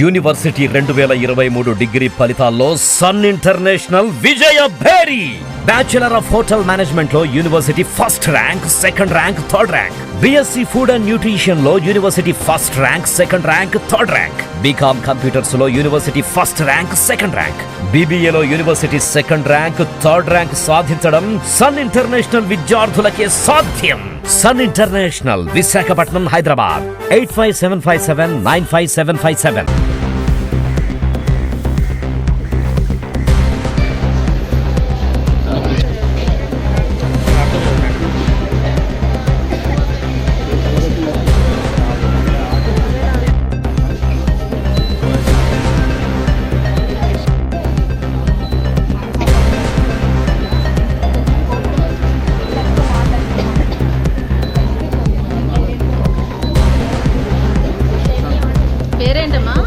University రెండు వేల ఇరవై మూడు డిగ్రీ ఫలితాల్లో sun international Vijaya భేరీ. Bachelor of hotel మేనేజ్మెంట్లో university first rank second rank third rank BSc food and న్యూట్రిషన్లో university first rank second rank third rank BCom కంప్యూటర్స్లో university first rank second rank బీబీఏలో university second rank third rank సాధించడం sun international విద్యార్థులకే సాధ్యం. Sun International Visakhapatnam Hyderabad. Eight five seven five seven nine five seven five seven வேண்டுமா?